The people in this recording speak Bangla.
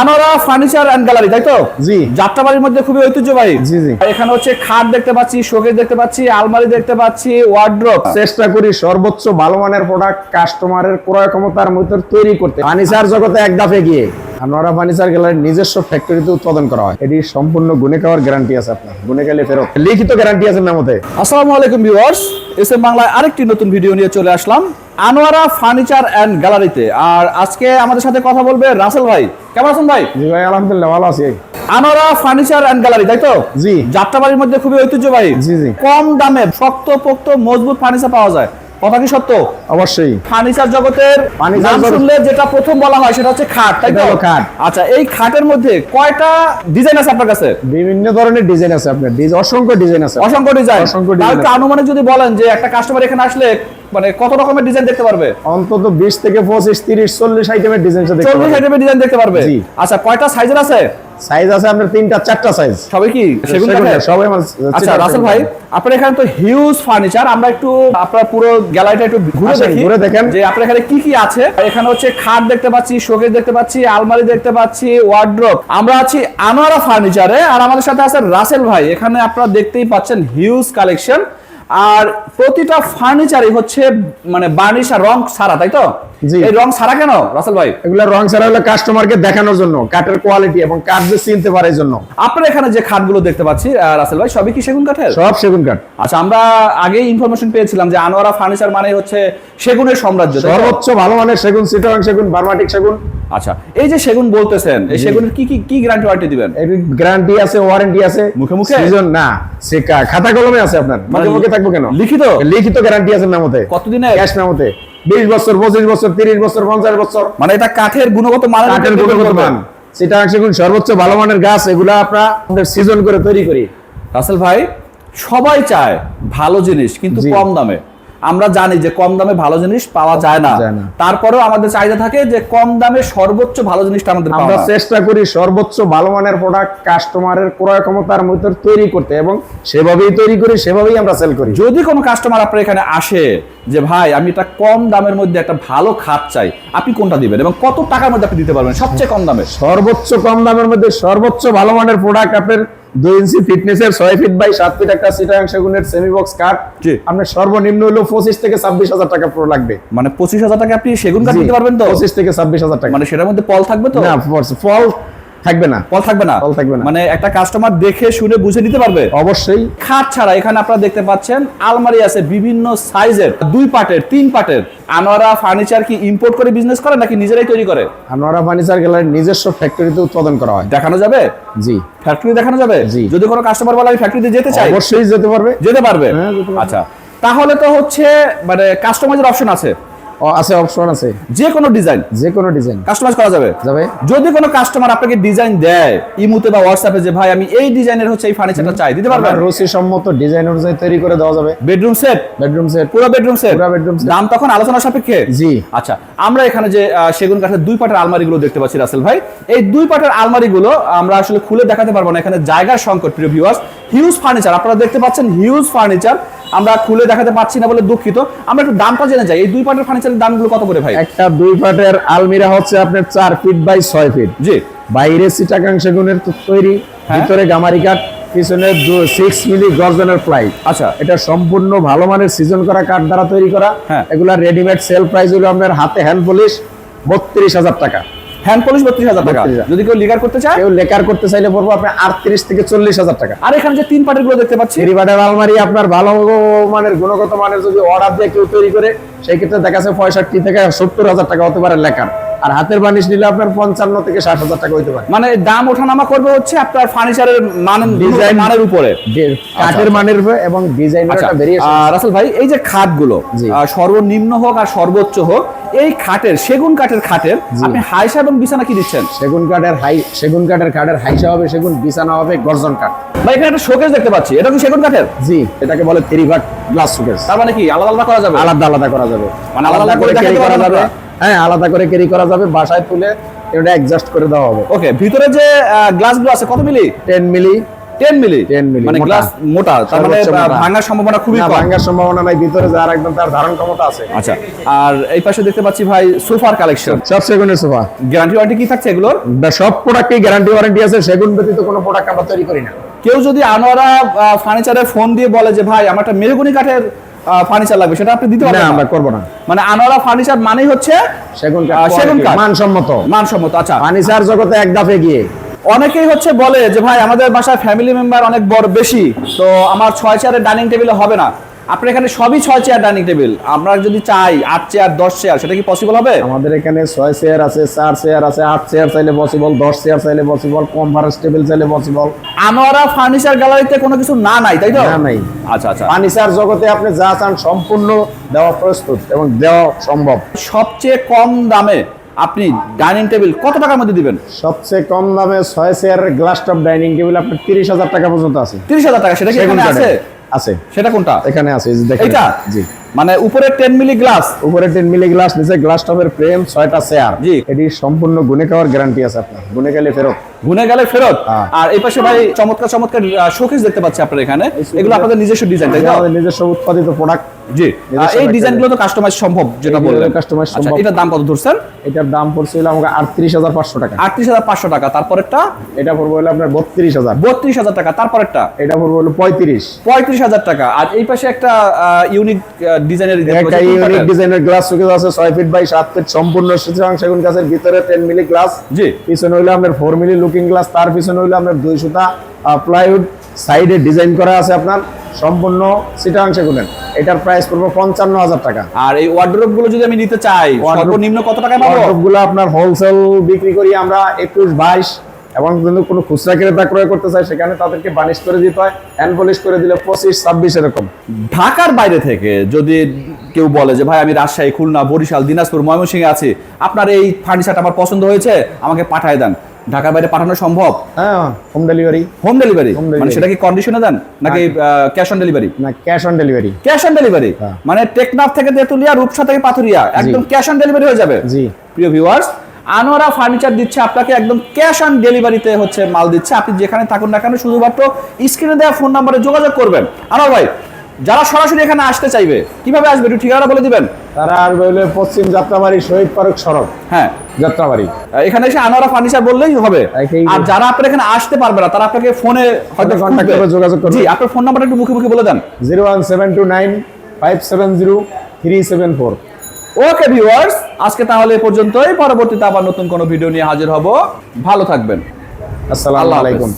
আনোরা ফার্নিচার এন্ড গ্যালারি তাই তো? জি। যাত্রাবাড়ির মধ্যে খুবই ঐতিহ্যবাহী। জি, জি। এখানে হচ্ছে খাট দেখতে পাচ্ছি শোকেস দেখতে পাচ্ছি আলমারি দেখতে পাচ্ছি ওয়ার্ড্রপ চেষ্টা করি সর্বোচ্চ ভালো মানের প্রোডাক্ট কাস্টমারের ক্রয় ক্ষমতার মধ্যে তৈরি করতে। ফার্নিচার জগতে এক দাফে গিয়ে আমরা ফার্নিচার গ্যালারির নিজস্ব ফ্যাক্টরিতে উৎপাদন করা হয়। এটি সম্পূর্ণ গুনে খাওয়ার গ্যারান্টি আছে আপনার। গুনে গেলে ফেরত। লিখিত গ্যারান্টি আছে মেমোতে। আসসালামু আলাইকুম ভিউয়ার্স এস এম বাংলায় আরেকটি নতুন ভিডিও নিয়ে চলে আসলাম। আনোয়ারা ফার্নিচার এন্ড গ্যালারিতে আর আজকে আমাদের সাথে কথা বলবে রাসেল ভাই। কেমন আছেন ভাই? জি ভাই আলহামদুলিল্লাহ ভালো আছি। আনোয়ারা ফার্নিচার এন্ড গ্যালারি তাই তো? জি। যাত্রাবাড়ির মধ্যে খুবই ঐতিহ্যবাহী। জি, জি। কম দামে শক্ত পোক্ত মজবুত ফার্নিচার পাওয়া যায়। কথা কি সত্য? অবশ্যই। ফার্নিচার জগতের নাম শুনলে যেটা প্রথম বলা হয় সেটা হচ্ছে খাট তাই তো? খাট। আচ্ছা এই খাটের মধ্যে কয়টা ডিজাইন আছে আপনার কাছে? বিভিন্ন ধরনের ডিজাইন আছে আপনার। অসংখ্য ডিজাইন আছে। অসংখ্য ডিজাইন। অসংখ্য তাহলে আনুমানিক যদি বলেন যে একটা কাস্টমার এখানে আসলে মানে কত রকমের ডিজাইন দেখতে পারবে? অন্তত বিশ থেকে পঁচিশ তিরিশ চল্লিশ আইটেমের ডিজাইন চল্লিশ আইটেমের ডিজাইন দেখতে পারবে? আচ্ছা কয়টা সাইজের আছে? সাইজ আছে আপনার তিনটা চারটা সাইজ সবাই কি সেগুন সবাই আচ্ছা রাসেল ভাই আপনার এখানে তো হিউজ ফার্নিচার আমরা একটু আপনার পুরো গ্যালারিটা একটু ঘুরে দেখি। ঘুরে দেখেন। যে আপনার এখানে কি কি আছে? এখানে হচ্ছে খাট দেখতে পাচ্ছি শোকেস দেখতে পাচ্ছি আলমারি দেখতে পাচ্ছি ওয়ার্ড্রোপ আমরা আছি আনোয়ারা ফার্নিচারে আর আমাদের সাথে আছে রাসেল ভাই। এখানে আপনারা দেখতেই পাচ্ছেন হিউজ কালেকশন আর প্রতিটা ফার্নিচারই হচ্ছে মানে বার্নিশ আর রং সারা তাই তো। এই রং সারা কেন রাসেল ভাই? এগুলা রং হলো কাস্টমারকে দেখানোর জন্য কাঠের কোয়ালিটি এবং কাঠ যে চিনতে পারে জন্য। আপনার এখানে যে খাটগুলো দেখতে পাচ্ছি রাসেল ভাই সবই কি সেগুন কাঠের? সব সেগুন কাঠ। আচ্ছা আমরা আগেই ইনফরমেশন পেয়েছিলাম যে আনোয়ারা ফার্নিচার মানে হচ্ছে সেগুনের সাম্রাজ্য সর্বোচ্চ ভালো মানের সেগুন সিটং সেগুন বার্মাটিক সেগুন। আচ্ছা এই যে সেগুন বলতেছেন এই সেগুনের কি কি কি গ্যারান্টি ওয়ারেন্টি দিবেন? এর গ্যারান্টি আছে ওয়ারেন্টি আছে। মুখে মুখে? সিজন না সে খাতা কলমে আছে আপনার। মুখে মুখে থাকব কেন? লিখিত? লিখিত গ্যারান্টি আছে মেমোতে কতদিনে ক্যাশ মেমোতে বিশ বছর পঁচিশ বছর তিরিশ বছর পঞ্চাশ বছর। মানে এটা কাঠের গুণগত মান কাঠের গুণগত মান। সেটা এখন সর্বোচ্চ ভালো মানের গাছ এগুলা আমরা সিজন করে তৈরি করি। রাসেল ভাই সবাই চায় ভালো জিনিস কিন্তু কম দামে। আমরা জানি যে কম দামে ভালো জিনিস পাওয়া যায় না। তারপরেও আমাদের চাহিদা থাকে যে কম দামে সর্বোচ্চ ভালো জিনিসটা আমাদের আমরা চেষ্টা করি সর্বোচ্চ ভালো মানের প্রোডাক্ট কাস্টমারের ক্রয় ক্ষমতার মধ্যে তৈরি করতে এবং সেভাবেই তৈরি করি সেভাবেই আমরা সেল করি। যদি কোনো কাস্টমার আপনার এখানে আসে যে ভাই আমি এটা কম দামের মধ্যে একটা ভালো খাত চাই আপনি কোনটা দিবেন এবং কত টাকার মধ্যে আপনি দিতে পারবেন সবচেয়ে কম দামে? সর্বোচ্চ কম দামের মধ্যে সর্বোচ্চ ভালো মানের প্রোডাক্ট আপনার দুই ইঞ্চি ফিটনেসের ছয় ফিট বাই সাত ফিট একটা সিটাং সেগুনের সেমি বক্স কাঠ। আপনার সর্বনিম্ন হলো পঁচিশ থেকে ছাব্বিশ হাজার টাকা পুরো লাগবে। মানে পঁচিশ হাজার টাকা আপনি সেগুন কাঠ দিতে পারবেন তো? পঁচিশ থেকে ছাব্বিশ হাজার টাকা। মানে সেটার মধ্যে পল থাকবে তো? না ফল থাকবে না। পল থাকবে না? ফল থাকবে না। মানে একটা কাস্টমার দেখে শুনে বুঝে নিতে পারবে? অবশ্যই। খাট ছাড়া এখানে আপনারা দেখতে পাচ্ছেন আলমারি আছে বিভিন্ন সাইজের দুই পার্টের তিন পার্টের আনোয়ারা ফার্নিচার কি ইম্পোর্ট করে বিজনেস করে নাকি নিজেরাই তৈরি করে? আনোয়ারা ফার্নিচার গ্যালারির নিজস্ব ফ্যাক্টরিতে উৎপাদন করা হয়। দেখানো যাবে? জি। ফ্যাক্টরি দেখানো যাবে? জি। যদি কোনো কাস্টমার বলে আমি ফ্যাক্টরিতে যেতে চাই। অবশ্যই যেতে পারবে। যেতে পারবে? হ্যাঁ। আচ্ছা। তাহলে তো হচ্ছে মানে কাস্টমাইজের অপশন আছে। আছে অপশন আছে। যে কোনো ডিজাইন যে কোনো ডিজাইন কাস্টমাইজ করা যাবে। যাবে? যদি কোনো কাস্টমার আপনাকে ডিজাইন দেয় ইমুতে বা হোয়াটসঅ্যাপে যে ভাই আমি এই ডিজাইনের হচ্ছে এই ফার্নিচারটা চাই দিতে পারবেন? রুচি সম্মত ডিজাইন অনুযায়ী তৈরি করে দেওয়া যাবে। বেডরুম সেট বেডরুম সেট পুরো বেডরুম সেট পুরো bedroom set। দাম তখন আলোচনা সাপেক্ষে? জি। আচ্ছা আমরা এখানে যে সেগুন কাঠের দুই পাটের আলমারিগুলো দেখতে পাচ্ছি রাসেল ভাই। এই দুই পাটের আলমারিগুলো আমরা আসলে খুলে দেখাতে পারব না। এখানে জায়গার সংকট প্রিয় ভিউয়ার্স হিউজ ফার্নিচার আপনারা দেখতে পাচ্ছেন হিউজ ফার্নিচার আমরা খুলে দেখাতে পারছি না বলে দুঃখিত। আমরা একটু দামটা জেনে যাই। এই দুই পাটের ফার্নিচারের দামগুলো কত করে ভাই? একটা দুই পাটের আলমিরা হচ্ছে আপনার চার ফিট বাই ছয় ফিট জি। বাইরে সিটাকাং সেগুনের তৈরি হ্যাঁ। ভিতরে গামারি কাঠ পিছনে সিক্স মিলি গর্জনের প্লাই আচ্ছা। এটা সম্পূর্ণ ভালো মানের সিজন করা কাঠ দ্বারা তৈরি করা। হ্যাঁ। এগুলা রেডিমেড সেল প্রাইস হলো আপনার হাতে হ্যান্ড পলিশ বত্রিশ হাজার টাকা। হ্যান্ড পলিশ বত্রিশ হাজার টাকা। যদি কেউ লেকার করতে চায়? কেউ লেকার করতে চাইলে পড়ব আপনার আটত্রিশ থেকে চল্লিশ হাজার টাকা। আর এখানে যে তিন পাটেরগুলো দেখতে পাচ্ছি? রিবার্ডের আলমারি আপনার ভালো মানের গুণগত মানের যদি অর্ডার দিয়ে কেউ তৈরি করে সেই ক্ষেত্রে দেখা যাচ্ছে পঁয়ষট্টি থেকে সত্তর হাজার টাকা হতে পারে লেখার আর হাতের বানিশ নিলে আপনার পঞ্চান্ন থেকে ষাট হাজার টাকা হতে পারে। মানে দাম ওঠানামা করবে হচ্ছে আপনার ফার্নিচারের মান Design- মানের উপরে। কাঠের মানের উপরে এবং ডিজাইনের আচ্ছা একটা ভেরিয়েশন রাসেল ভাই এই যে খাটগুলো। সর্বনিম্ন হোক আর সর্বোচ্চ হোক এই খাটের সেগুন কাঠের খাটের আপনি হাইসা এবং বিছানা কি দিচ্ছেন? সেগুন কাঠের হাই সেগুন কাঠের কাঠের হাইসা হবে সেগুন বিছানা হবে গর্জন কাঠ। ভাই এখানে একটা শোকেস দেখতে পাচ্ছি। এটা কি সেগুন কাঠের? জি। এটাকে বলে থ্রি ভাট গ্লাস সুকেস তার মানে কি আলাদা আলাদা করা যাবে? আলাদা আলাদা করা যাবে। মানে আলাদা আলাদা করে দেখাতে পারবেন যাবে? হ্যাঁ আলাদা করে ক্যারি করা যাবে বাসায় তুলে এটা অ্যাডজাস্ট করে দেওয়া হবে। ওকে ভিতরে যে গ্লাসগুলো আছে কত মিলি? Ten milli. 10 মিলি? 10 মিলি, মানে গ্লাস মোটা তার মানে ভাঙার সম্ভাবনা খুবই কম। ভাঙার সম্ভাবনা নাই ভিতরে যার একদম তার ধারণ ক্ষমতা আছে। আচ্ছা আর এই পাশে দেখতে পাচ্ছি ভাই সোফার কালেকশন সব সেগুনের সোফা। গ্যারান্টি ওয়ারেন্টি কি থাকছে এগুলোর? সব প্রোডাক্টে গ্যারান্টি ওয়ারেন্টি আছে সেগুন ব্যতীত কোনো প্রোডাক্ট আমরা তৈরি করি না। কেউ যদি আনোয়ারা ফার্নিচারে ফোন দিয়ে বলে যে ভাই আমার একটা মেরুগুনি কাঠের ফার্নিচার লাগবে সেটা আপনি দিতে না পারবেন আমরা? করব না। মানে আনোয়ারা ফার্নিচার মানেই হচ্ছে সেগুন কাঠ সেগুন কাঠ। মানসম্মত। মানসম্মত আচ্ছা। ফার্নিচার জগতে এক ধাপে গিয়ে অনেকেই হচ্ছে বলে যে ভাই আমাদের বাসায় ফ্যামিলি মেম্বার অনেক বড় বেশি। তো আমার ছয় চারের ডাইনিং টেবিলে হবে না। আপনার এখানে সবই ছয় চেয়ার ডাইনিং টেবিল আমরা যদি চাই আট চেয়ার দশ চেয়ার সেটা কি পসিবল হবে? আমাদের এখানে ছয় চেয়ার আছে চার চেয়ার আছে আট চেয়ার চাইলে পসিবল দশ চেয়ার চাইলে পসিবল কনফারেন্স টেবিল চাইলে পসিবল আনোয়ারা ফার্নিচার গ্যালারিতে কোনো কিছু না নাই তাই তো? না নাই। আচ্ছা আচ্ছা। ফার্নিচার জগতে আপনি যা চান সম্পূর্ণ দেওয়া প্রস্তুত এবং দেওয়া সম্ভব। সবচেয়ে কম দামে আপনি ডাইনিং টেবিল কত টাকার মধ্যে দিবেন? সবচেয়ে কম দামে ছয় চেয়ারের গ্লাস টপ ডাইনিং টেবিল আপনার তিরিশ হাজার টাকা পর্যন্ত আছে। তিরিশ হাজার টাকা সেটা কি এখানে আছে। আছে। সেটা কোনটা? এখানে আছে এটা জি। মানে উপরে 10 মিলি গ্লাস? উপরে 10 মিলি গ্লাস নিচে গ্লাস টপের ফ্রেম 6টা চেয়ার জি। এটি সম্পূর্ণ গুনে খাওয়ার গ্যারান্টি আছে আপনার। গুনে গেলে ফেরত। গুনে গেলে ফেরত। হ্যাঁ। আর এই পাশে ভাই চমৎকার চমৎকার শোকেস দেখতে পাচ্ছি আপনার এখানে। এগুলো আপনাদের নিজস্ব ডিজাইন তাই আমাদের নিজস্ব উৎপাদিত প্রোডাক্ট জি। এই factory। ডিজাইনগুলো তো কাস্টমাইজ সম্ভব যেটা বললেন। customize আচ্ছা সম্ভব। এটার দাম কত ধরছেন এটার দাম পড়ছিল আমাকে আটত্রিশ হাজার পাঁচশো টাকা। আটত্রিশ হাজার পাঁচশো টাকা তারপরেরটা? এটা পড়ব হলো আপনার বত্রিশ হাজার। বত্রিশ হাজার টাকা তারপরেরটা? এটা পড়ব হলো পঁয়ত্রিশ। পঁয়ত্রিশ হাজার টাকা। আর এই পাশে একটা ইউনিক ডিজাইনের একটা ইউনিক ডিজাইনের গ্লাস সুকেস আছে ছয় ফিট বাই সাত ফিট সম্পূর্ণ সুতরাং সেগুন গাছের ভিতরে টেন মিলি গ্লাস জি। পিছনে হইল আপনার ফোর মিলি লুকিং গ্লাস তার পিছনে হইল আপনার দুই সুতা প্লাইউড সাইডে ডিজাইন করা আছে আপনার সম্পূর্ণ সিটাং সেগুনের। এটার প্রাইস পড়ব পঞ্চান্ন হাজার টাকা। আর এই ওয়ার্ড্রোবগুলো যদি আমি নিতে চাই সর্বনিম্ন কত টাকা পাবো? গুলো আপনার হোলসেল বিক্রি করি আমরা একুশ বাইশ এবং যদি কোনো খুচরা ক্রেতা ক্রয় করতে চায় সেখানে তাদেরকে বানিশ করে দিতে হয় হ্যান্ড পলিশ করে দিলে পঁচিশ ছাব্বিশ এরকম। ঢাকার বাইরে থেকে যদি কেউ বলে যে ভাই আমি রাজশাহী খুলনা বরিশাল দিনাজপুর ময়মনসিংহে আছি আপনার এই ফার্নিচারটা আমার পছন্দ হয়েছে আমাকে পাঠায় দেন। ঢাকার বাইরে পাঠানো সম্ভব? হ্যাঁ হোম ডেলিভারি হোম ডেলিভারি মানে সেটা কি কন্ডিশনে দেন? নাকি ক্যাশ অন ডেলিভারি না cash on delivery cash on delivery. মানে টেকনাফ থেকে তেতুলিয়া রূপসা থেকে পাথুরিয়া একদম ক্যাশ অন ডেলিভারি হয়ে যাবে? জি। প্রিয় ভিউয়ার্স আনোয়ারা ফার্নিচার দিচ্ছে আপনাকে একদম ক্যাশ অন ডেলিভারিতে হচ্ছে মাল দিচ্ছে। আপনি যেখানে থাকুন না কেন শুধুমাত্র স্ক্রিনে দেওয়া ফোন নাম্বারে যোগাযোগ করবেন। আনোয়ার ভাই যারা সরাসরি এখানে আসতে চাইবে কীভাবে আসবে একটু ঠিকানা বলে দিবেন? তারা আর বললে পশ্চিম যাত্রাবাড়ি শহীদ পার্ক সড়ক। হ্যাঁ। যাত্রাবাড়ি। এখানে এসে আনোয়ারা ফার্নিচার বললেই হবে। আর যারা আপনার এখানে আসতে পারবে না তারা আপনাকে ফোনে হয়তো খুঁজবে। করে যোগাযোগ করবে। জি আপনার ফোন নাম্বারটা একটু মুখে মুখে বলে দেন। Zero one seven two nine five seven zero three seven four. Okay viewers আজকে তাহলে পর্যন্তই। পরবর্তীতে আবার নতুন কোনো ভিডিও নিয়ে হাজির হব। ভালো থাকবেন। আসসালামু আলাইকুম।